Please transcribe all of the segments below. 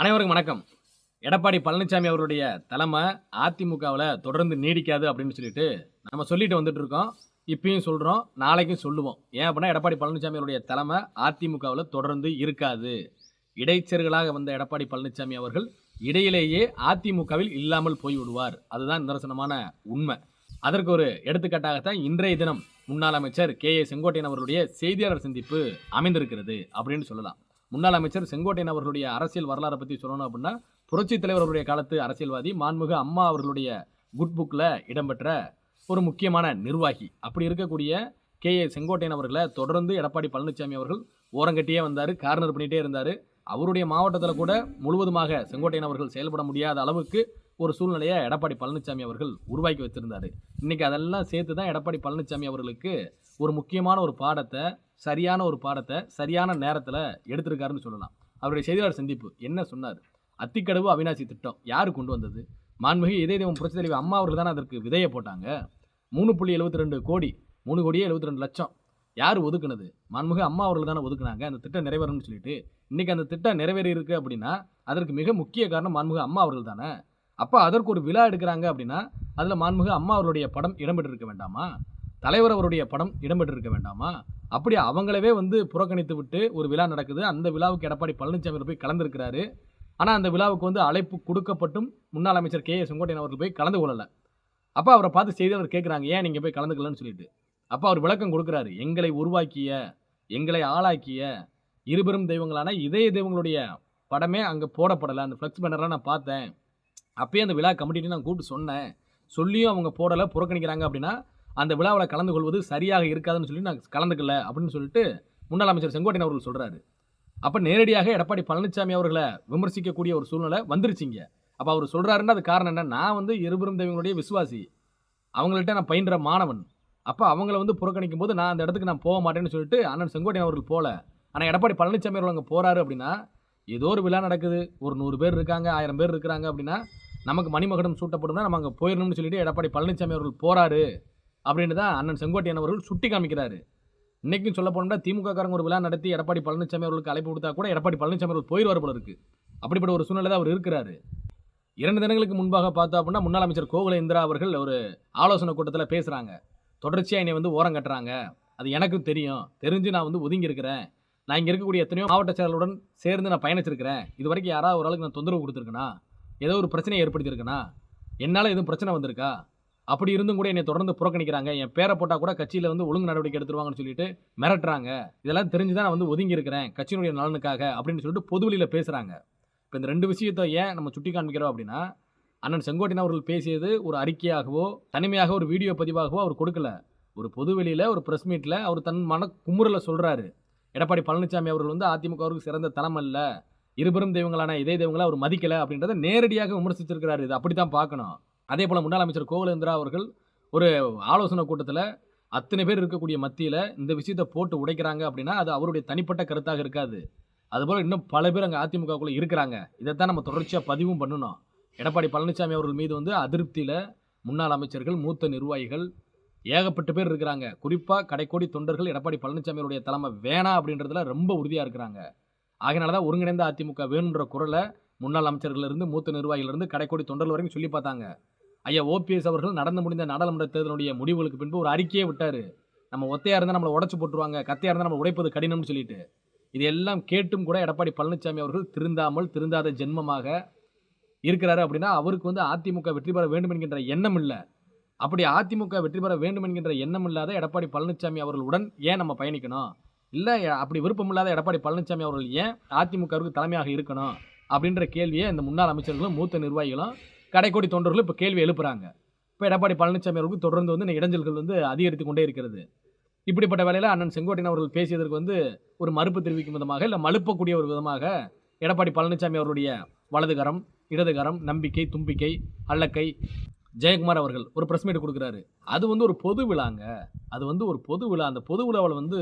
அனைவருக்கும் வணக்கம். எடப்பாடி பழனிசாமி அவருடைய தலைமை அதிமுகவில் தொடர்ந்து நீடிக்காது அப்படின்னு சொல்லிட்டு நம்ம சொல்லிட்டு வந்துட்டு இருக்கோம். இப்பயும் சொல்கிறோம் நாளைக்கும் சொல்லுவோம். ஏன் அப்படின்னா எடப்பாடி பழனிசாமி அவருடைய தலைமை அதிமுகவில் தொடர்ந்து இருக்காது. இடைச்சர்களாக வந்த எடப்பாடி பழனிசாமி அவர்கள் இடையிலேயே அதிமுகவில் இல்லாமல் போய் விடுவார் அதுதான் நிதர்சனமான உண்மை. அதற்கு ஒரு எடுத்துக்காட்டாகத்தான் இன்றைய தினம் முன்னாள் அமைச்சர் கே ஏ செங்கோட்டையன் அவர்களுடைய செய்தியாளர் சந்திப்பு அமைந்திருக்கிறது அப்படின்னு சொல்லலாம். முன்னாள் அமைச்சர் செங்கோட்டையன் அவர்களுடைய அரசியல் வரலாறை பற்றி சொல்லணும் அப்படின்னா புரட்சி தலைவர் அவருடைய காலத்து அரசியல்வாதி மாண்புமிகு அம்மா அவர்களுடைய குட் புக்கில் இடம்பெற்ற ஒரு முக்கியமான நிர்வாகி. அப்படி இருக்கக்கூடிய கே ஏ செங்கோட்டையன் அவர்களை தொடர்ந்து எடப்பாடி பழனிசாமி அவர்கள் ஓரங்கட்டியே வந்தார் கார்னர் பண்ணிகிட்டே இருந்தார். அவருடைய மாவட்டத்தில் கூட முழுவதுமாக செங்கோட்டையன் அவர்கள் செயல்பட முடியாத அளவுக்கு ஒரு சூழ்நிலையை எடப்பாடி பழனிசாமி அவர்கள் உருவாக்கி வச்சுருந்தார். இன்றைக்கி அதெல்லாம் சேர்த்து தான் எடப்பாடி பழனிசாமி அவர்களுக்கு ஒரு முக்கியமான ஒரு பாடத்தை சரியான ஒரு பாடத்தை சரியான நேரத்தில் எடுத்திருக்காருன்னு சொல்லலாம். அவருடைய செய்தியாளர் சந்திப்பு என்ன சொன்னார்? அத்திக்கடவு அவினாசி திட்டம் யார் கொண்டு வந்தது? மாண்புமிகு இதே தெய்வம் புரட்சி தலைவர் அம்மா அவர்கள் தானே அதற்கு விதையை போட்டாங்க. மூணு புள்ளி எழுபத்தி ரெண்டு கோடி மூணு கோடியே எழுபத்தி ரெண்டு லட்சம். யார் ஒதுக்குனது? மன்முக அம்மா அவர்கள் தானே ஒதுக்குனாங்க. அந்த திட்டம் நிறைவேறணும்னு சொல்லிட்டு இன்னைக்கு அந்த திட்டம் நிறைவேறி இருக்கு அப்படின்னா அதற்கு மிக முக்கிய காரணம் மான்முக அம்மா அவர்கள் தானே. அப்போ அதற்கு ஒரு விழா எடுக்கிறாங்க அப்படின்னா அதில் மான்முக அம்மா அவருடைய படம் இடம்பெற்றிருக்க வேண்டாமா? தலைவர் அவருடைய படம் இடம்பெற்றிருக்க வேண்டாமா? அப்படி அவங்களவே வந்து புறக்கணித்து விட்டு ஒரு விழா நடக்குது. அந்த விழாவுக்கு எடப்பாடி பழனிசாமி போய் கலந்துருக்கிறாரு. ஆனால் அந்த விழாவுக்கு வந்து அழைப்பு கொடுக்கப்பட்டும் முன்னாள் அமைச்சர் கே ஏ செங்கோட்டையன் அவர்கள் போய் கலந்து கொள்ளலை. அப்போ அவரை பார்த்து செய்தியாளர் கேட்குறாங்க ஏன் நீங்கள் போய் கலந்துக்கலன்னு சொல்லிட்டு. அப்போ அவர் விளக்கம் கொடுக்குறாரு எங்களை உருவாக்கிய எங்களை ஆளாக்கிய இருபெரும் தெய்வங்களான இதய தெய்வங்களுடைய படமே அங்கே போடப்படலை. அந்த ஃப்ளெக்ஸ் பேனர்லாம் நான் பார்த்தேன். அப்பயே அந்த விழா கமிட்டிட்டு நான் கூப்பிட்டு சொன்னேன். சொல்லியும் அவங்க போடலை புறக்கணிக்கிறாங்க அப்படின்னா அந்த விழாவில் கலந்து கொள்வது சரியாக இருக்காதுன்னு சொல்லி நான் கலந்துக்கல அப்படின்னு சொல்லிட்டு முன்னாள் அமைச்சர் செங்கோட்டையன் அவர்கள் சொல்கிறாரு அப்போ நேரடியாக எடப்பாடி பழனிசாமி அவர்களை விமர்சிக்கக்கூடிய ஒரு சூழ்நிலை வந்துருச்சுங்க அப்போ அவர் சொல்கிறாருன்னா அது காரணம் என்ன? நான் வந்து இருபெரும் தெய்வங்களுடைய விசுவாசி. அவங்கள்ட்ட நான் பயின்ற மாணவன். அப்போ அவங்கள வந்து புறக்கணிக்கும் போது நான் அந்த இடத்துக்கு நான் போக மாட்டேன்னு சொல்லிட்டு அண்ணன் செங்கோட்டையன் அவர்கள் போகல ஆனால் எடப்பாடி பழனிசாமி அவர்கள் அங்கே போகிறாரு அப்படின்னா ஏதோ ஒரு விழா நடக்குது. ஒரு நூறு பேர் இருக்காங்க ஆயிரம் பேர் இருக்கிறாங்க அப்படின்னா நமக்கு மணிமகடம் சூட்டப்படும்னா நம்ம அங்கே போயிடணும்னு சொல்லிட்டு எடப்பாடி பழனிசாமி அவர்கள் போகிறாரு அப்படின்னு தான் அண்ணன் செங்கோட்டையன் அவர்கள் சுட்டி காமிக்கிறாரு. இன்றைக்கும் சொல்ல போனோம்னா திமுக காரங்க ஒரு விழா நடத்தி எடப்பாடி பழனிசாமி அவர்களுக்கு அழைப்பு கொடுத்தா கூட எடப்பாடி பழனிசாமி அவர்கள் போயிடுவார் போல இருக்கு. அப்படிப்பட்ட ஒரு சூழ்நிலை தான் அவர் இருக்கிறாரு. இரண்டு தினங்களுக்கு முன்பாக பார்த்தோம் அப்படின்னா முன்னாள் அமைச்சர் கோகுல இந்திரா அவர்கள் ஒரு ஆலோசனை கூட்டத்தில் பேசுகிறாங்க தொடர்ச்சியாக என்னை வந்து ஓரம் கட்டுறாங்க. அது எனக்கும் தெரியும். தெரிஞ்சு நான் வந்து ஒதுங்கி இருக்கிறேன் நான் இங்கே இருக்கக்கூடிய எத்தனையோ மாவட்ட செயலருடன் சேர்ந்து நான் பயணிச்சிருக்கிறேன். இது வரைக்கும் யாராவது ஒரு ஆளுக்கு நான் தொந்தரவு கொடுத்துருக்கேனா? ஏதோ ஒரு பிரச்சனையை ஏற்படுத்தியிருக்கேனா? என்னால் எதுவும் பிரச்சனை வந்திருக்கா? அப்படி இருந்தும் கூட என்னை தொடர்ந்து புறக்கணிக்கிறாங்க. என் பேரை போட்டால் கூட கட்சியில் வந்து ஒழுங்கு நடவடிக்கை எடுத்துருவாங்கன்னு சொல்லிட்டு மிரட்டுறாங்க. இதெல்லாம் தெரிஞ்சு தான் நான் வந்து ஒதுங்கி இருக்கிறேன் கட்சியினுடைய நலனுக்காக அப்படின்னு சொல்லிட்டு பொதுவெளியில் பேசுகிறாங்க இப்போ இந்த ரெண்டு விஷயத்தை ஏன் நம்ம சுட்டி காண்பிக்கிறோம் அப்படின்னா அண்ணன் செங்கோட்டையன் அவர்கள் பேசியது ஒரு அறிக்கையாகவோ தனிமையாக ஒரு வீடியோ பதிவாகவோ அவர் கொடுக்கல. ஒரு பொதுவெளியில் ஒரு ப்ரெஸ் மீட்டில் அவர் தன் மன குமுறலை சொல்கிறாரு எடப்பாடி பழனிசாமி அவர்கள் வந்து அதிமுகவுக்கு சிறந்த தளம் அல்ல. இருபெரும் தெய்வங்களான இதே தெய்வங்களை அவர் மதிக்கலை அப்படின்றத நேரடியாக விமர்சிச்சிருக்கிறாரு. இது அப்படி தான் பார்க்கணும். அதே போல் முன்னாள் அமைச்சர் கோகுலேந்திரா அவர்கள் ஒரு ஆலோசனை கூட்டத்தில் அத்தனை பேர் இருக்கக்கூடிய மத்தியில் இந்த விஷயத்தை போட்டு உடைக்கிறாங்க அப்படின்னா அது அவருடைய தனிப்பட்ட கருத்தாக இருக்காது. அதுபோல் இன்னும் பல பேர் அங்கே அதிமுகவுக்குள்ளே இருக்கிறாங்க. இதைத்தான் நம்ம தொடர்ச்சியாக பதிவும் பண்ணணும். எடப்பாடி பழனிசாமி அவர்கள் மீது வந்து அதிருப்தியில் முன்னாள் அமைச்சர்கள் மூத்த நிர்வாகிகள் ஏகப்பட்ட பேர் இருக்கிறாங்க. குறிப்பாக கடைக்கோடி தொண்டர்கள் எடப்பாடி பழனிசாமி அவருடைய தலைமை வேணாம் அப்படின்றதுல ரொம்ப உறுதியாக இருக்கிறாங்க. ஆகையினால தான் ஒருங்கிணைந்த அதிமுக வேணுன்ற குரலை முன்னாள் அமைச்சர்களிலிருந்து மூத்த நிர்வாகிகளிலிருந்து கடைக்கோடி தொண்டர்கள் வரைக்கும் சொல்லி பார்த்தாங்க. ஐயா ஓபிஎஸ் அவர்கள் நடந்து முடிந்த நாடாளுமன்ற தேர்தலுடைய முடிவுகளுக்கு பின்பு ஒரு அறிக்கையை விட்டார். நம்ம ஒத்தையாக இருந்தால் நம்மளை உடச்சு போட்டுருவாங்க கத்தையாக இருந்தால் நம்ம உடைப்பது கடினம்னு சொல்லிட்டு. இது எல்லாம் கேட்டும் கூட எடப்பாடி பழனிசாமி அவர்கள் திருந்தாமல் திருந்தாத ஜென்மமாக இருக்கிறாரு அப்படின்னா அவருக்கு வந்து அதிமுக வெற்றி பெற வேண்டும் என்கின்ற எண்ணம் இல்லை. அப்படி அதிமுக வெற்றி பெற வேண்டும் என்கின்ற எண்ணம் இல்லாத எடப்பாடி பழனிசாமி அவர்களுடன் ஏன் நம்ம பயணிக்கணும்? இல்லை அப்படி விருப்பம் இல்லாத எடப்பாடி பழனிசாமி அவர்கள் ஏன் அதிமுகவுக்கு தலைமையாக இருக்கணும்? அப்படின்ற கேள்வியை இந்த முன்னாள் அமைச்சர்களும் மூத்த நிர்வாகிகளும் கடைக்கோடி தொண்டர்களும் இப்போ கேள்வி எழுப்புறாங்க. இப்போ எடப்பாடி பழனிசாமி அவர்களுக்கு தொடர்ந்து வந்து இடைஞ்சல்கள் வந்து அதிகரித்து கொண்டே இருக்கிறது. இப்படிப்பட்ட வேலையில் அண்ணன் செங்கோட்டையன் அவர்கள் பேசியதற்கு வந்து ஒரு மறுப்பு தெரிவிக்கும் விதமாக இல்லை மழுப்பக்கூடிய ஒரு விதமாக எடப்பாடி பழனிசாமி அவருடைய வலதுகரம் இடதுகரம் நம்பிக்கை தும்பிக்கை அல்லக்கை. ஜெயக்குமார் அவர்கள் ஒரு ப்ரெஸ் மீட் கொடுக்குறாரு. அது வந்து ஒரு பொது விழாங்க. அது வந்து ஒரு பொது விழா. அந்த பொது விழாவில் வந்து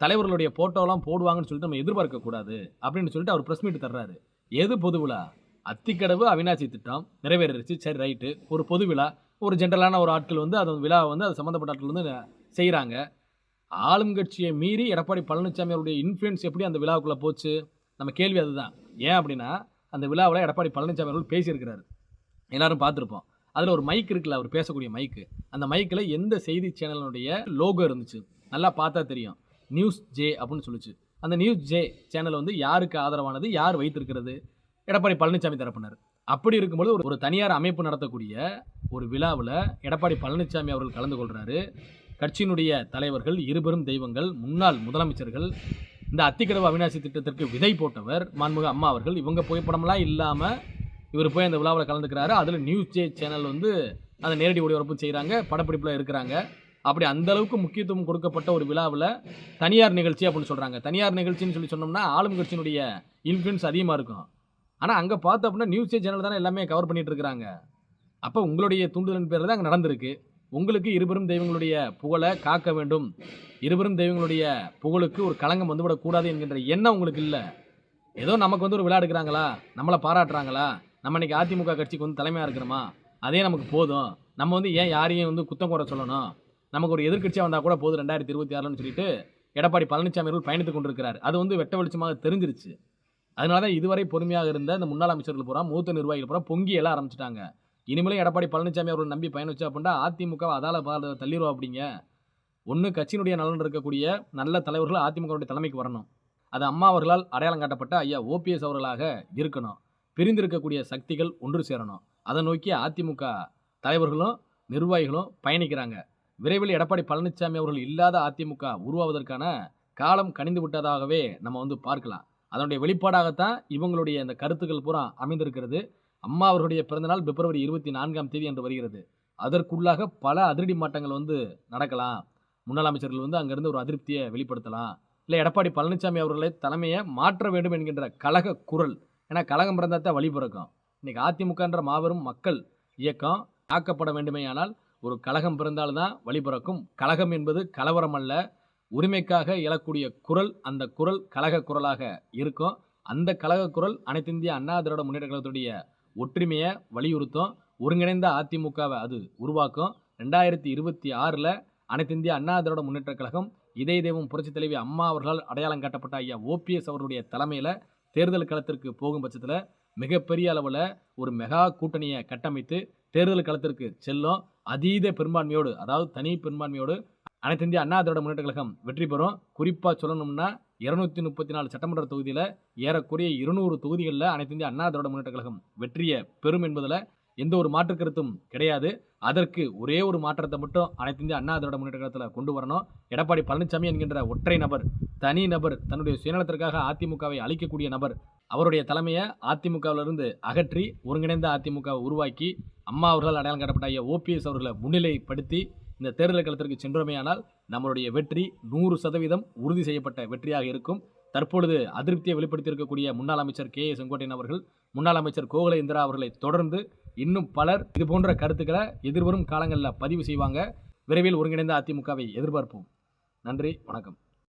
தலைவர்களுடைய போட்டோலாம் போடுவாங்கன்னு சொல்லிட்டு நம்ம எதிர்பார்க்கக்கூடாது அப்படின்னு சொல்லிட்டு அவர் ப்ரெஸ் மீட் தர்றாரு. எது பொது விழா? அத்திக்கடவு அவினாசி திட்டம் நிறைவேறிடுச்சு. சரி ரைட்டு ஒரு பொது விழா. ஒரு ஜென்ரலான ஒரு ஆட்கள் வந்து அது விழாவை வந்து அது சம்மந்தப்பட்ட ஆட்கள் வந்து செய்கிறாங்க ஆளுங்கட்சியை மீறி எடப்பாடி பழனிசாமி அவருடைய இன்ஃப்ளூயன்ஸ் எப்படி அந்த விழாவுக்குள்ளே போச்சு? நம்ம கேள்வி அதுதான். ஏன் அப்படின்னா அந்த விழாவில் எடப்பாடி பழனிசாமி அவர்கள் பேசியிருக்கிறாரு. எல்லாரும் பார்த்துருப்போம். அதில் ஒரு மைக் இருக்குல்ல அவர் பேசக்கூடிய மைக்கு அந்த மைக்கில் எந்த செய்தி சேனலினுடைய லோகோ இருந்துச்சு? நல்லா பார்த்தா தெரியும். நியூஸ் ஜே அப்படின்னு சொல்லிச்சு. அந்த நியூஸ் ஜே சேனல் வந்து யாருக்கு ஆதரவானது யார் வைத்திருக்கிறது? எடப்பாடி பழனிசாமி தரப்பினர். அப்படி இருக்கும்போது ஒரு ஒரு தனியார் அமைப்பு நடத்தக்கூடிய ஒரு விழாவில் எடப்பாடி பழனிசாமி அவர்கள் கலந்து கொள்கிறாரு கட்சியினுடைய தலைவர்கள் இருபெரும் தெய்வங்கள் முன்னாள் முதலமைச்சர்கள் இந்த அத்திக்கடவு அவிநாசி திட்டத்திற்கு விதை போட்டவர் மான்முக அம்மா அவர்கள். இவங்க புகைப்படம்லாம் இல்லாமல் இவர் போய் அந்த விழாவில் கலந்துக்கிறாரு. அதில் நியூஸ் சே சேனல் வந்து அந்த நேரடி ஒளிபரப்பு செய்கிறாங்க படப்பிடிப்பில் இருக்கிறாங்க. அப்படி அந்த அளவுக்கு முக்கியத்துவம் கொடுக்கப்பட்ட ஒரு விழாவில் தனியார் நிகழ்ச்சி அப்படின்னு சொல்கிறாங்க தனியார் நிகழ்ச்சின்னு சொல்லி சொன்னோம்னா ஆளும் கட்சியினுடைய இன்ஃப்ளூயன்ஸ் அதிகமாக இருக்கும். ஆனால் அங்கே பார்த்தோம் அப்படின்னா நியூஸ் ஜே சேனல் தானே எல்லாமே கவர் பண்ணிகிட்டு இருக்கிறாங்க. அப்போ உங்களுடைய தூண்டுதலின் பேரில் தான் அங்கே நடந்திருக்கு. உங்களுக்கு இருபெரும் தெய்வங்களுடைய புகழை காக்க வேண்டும். இருபெரும் தெய்வங்களுடைய புகழுக்கு ஒரு களங்கம் வந்துவிடக்கூடாது என்கின்ற எண்ணம் உங்களுக்கு இல்லை. ஏதோ நமக்கு வந்து ஒரு விழா எடுக்கிறாங்களா நம்மளை பாராட்டுறாங்களா? நம்ம இன்னைக்கு அதிமுக கட்சிக்கு வந்து தலைமையாக இருக்கிறோமா? அதே நமக்கு போதும். நம்ம வந்து ஏன் யாரையும் வந்து குத்தம் கூட சொல்லணும்? நமக்கு ஒரு எதிர்க்கட்சியாக வந்தால் கூட போதும் ரெண்டாயிரத்தி இருபத்தி ஆறுனு சொல்லிட்டு எடப்பாடி பழனிசாமி அவர்கள் பயணித்து கொண்டிருக்கிறார். அது வந்து வெட்ட வெளிச்சமாக தெரிஞ்சிருச்சு. அதனால தான் இதுவரை பொறுமையாக இருந்த இந்த முன்னாள் அமைச்சர்கள் பூரா மூத்த நிர்வாகிகள் பூரா பொங்கி எல்லாம் ஆரம்பிச்சிட்டாங்க. இனிமேலும் எடப்பாடி பழனிசாமி அவர்கள் நம்பி பயணிச்சு அப்படின்னா அதிமுக அதால தள்ளிடுவோம் அப்படிங்க ஒன்று கட்சியினுடைய நலன் இருக்கக்கூடிய நல்ல தலைவர்கள் அதிமுகவுடைய தலைமைக்கு வரணும். அது அம்மா அவர்களால் அடையாளம் காட்டப்பட்ட ஐயா ஓபிஎஸ் அவர்களாக இருக்கணும். பிரிந்திருக்கக்கூடிய சக்திகள் ஒன்று சேரணும். அதை நோக்கி அதிமுக தலைவர்களும் நிர்வாகிகளும் பயணிக்கிறாங்க. விரைவில் எடப்பாடி பழனிசாமி அவர்கள் இல்லாத அதிமுக உருவாவதற்கான காலம் கனிந்து விட்டதாகவே நம்ம வந்து பார்க்கலாம். அதனுடைய வெளிப்பாடாகத்தான் இவங்களுடைய இந்த கருத்துக்கள் பூரா அமைந்திருக்கிறது. அம்மா அவர்களுடைய பிறந்தநாள் பிப்ரவரி இருபத்தி நான்காம் தேதி என்று வருகிறது. அதற்குள்ளாக பல அதிரடி மாற்றங்கள் வந்து நடக்கலாம். முன்னாள் அமைச்சர்கள் வந்து அங்கேருந்து ஒரு அதிருப்தியை வெளிப்படுத்தலாம். இல்லை எடப்பாடி பழனிசாமி அவர்களை தலைமையை மாற்ற வேண்டும் என்கின்ற கழக குரல். ஏன்னா கழகம் பிறந்தால் தான் வழி பிறக்கும். இன்னைக்கு அதிமுகன்ற மாபெரும் மக்கள் இயக்கம் காக்கப்பட வேண்டுமேயானால் ஒரு கழகம் பிறந்தால்தான் வழி பிறக்கும். கழகம் என்பது கலவரம் அல்ல உரிமைக்காக எழக்கூடிய குரல். அந்த குரல் கழக குரலாக இருக்கும். அந்த கழக குரல் அனைத்திந்திய அண்ணா திராவிட முன்னேற்ற கழகத்துடைய ஒற்றுமையை வலியுறுத்தும் ஒருங்கிணைந்த அதிமுகவை அது உருவாக்கும். ரெண்டாயிரத்தி இருபத்தி ஆறில் அனைத்திந்திய அண்ணா திராவிட முன்னேற்ற கழகம் இதய தெய்வம் புரட்சித் தலைவி அம்மா அவர்களால் அடையாளம் காட்டப்பட்ட ஐயா ஓபிஎஸ் அவருடைய தலைமையில் தேர்தல் களத்திற்கு போகும் பட்சத்தில் மிகப்பெரிய அளவில் ஒரு மெகா கூட்டணியை கட்டமைத்து தேர்தல் களத்திற்கு செல்லும் அதீத பெரும்பான்மையோடு அதாவது தனி பெரும்பான்மையோடு அனைத்து இந்திய அண்ணா திராவிட முன்னேற்ற கழகம் வெற்றி பெறும். குறிப்பாக சொல்லணும்னா இருநூத்தி முப்பத்தி நாலு சட்டமன்ற தொகுதியில் ஏறக்குறைய இருநூறு தொகுதிகளில் அனைத்து இந்திய அண்ணா திராவிட முன்னேற்ற கழகம் வெற்றியை பெறும் என்பதில் எந்த ஒரு மாற்று கருத்தும் கிடையாது. அதற்கு ஒரே ஒரு மாற்றத்தை மட்டும் அனைத்து இந்திய அண்ணா திராவிட முன்னேற்ற கழகத்தில் கொண்டு வரணும். எடப்பாடி பழனிசாமி என்கின்ற ஒற்றை நபர் தனி நபர் தன்னுடைய சுயநலத்திற்காக அதிமுகவை அழிக்கக்கூடிய நபர் அவருடைய தலைமையை அதிமுகவிலிருந்து அகற்றி ஒருங்கிணைந்த அதிமுகவை உருவாக்கி அம்மா அவர்களால் அடையாளம் காட்டப்பட்ட ஐயா ஓபிஎஸ் அவர்களை முன்னிலைப்படுத்தி இந்த தேர்தல் களத்திற்கு சென்றோமேயானால் நம்மளுடைய வெற்றி நூறு சதவீதம் உறுதி செய்யப்பட்ட வெற்றியாக இருக்கும். தற்பொழுது அதிருப்தியை வெளிப்படுத்தியிருக்கக்கூடிய முன்னாள் அமைச்சர் கே ஏ செங்கோட்டையன் அவர்கள் முன்னாள் அமைச்சர் கோகுல இந்திரா அவர்களை தொடர்ந்து இன்னும் பலர் இது போன்ற கருத்துக்களை எதிர்வரும் காலங்களில் பதிவு செய்வாங்க. விரைவில் ஒருங்கிணைந்த அதிமுகவை எதிர்பார்ப்போம். நன்றி வணக்கம்.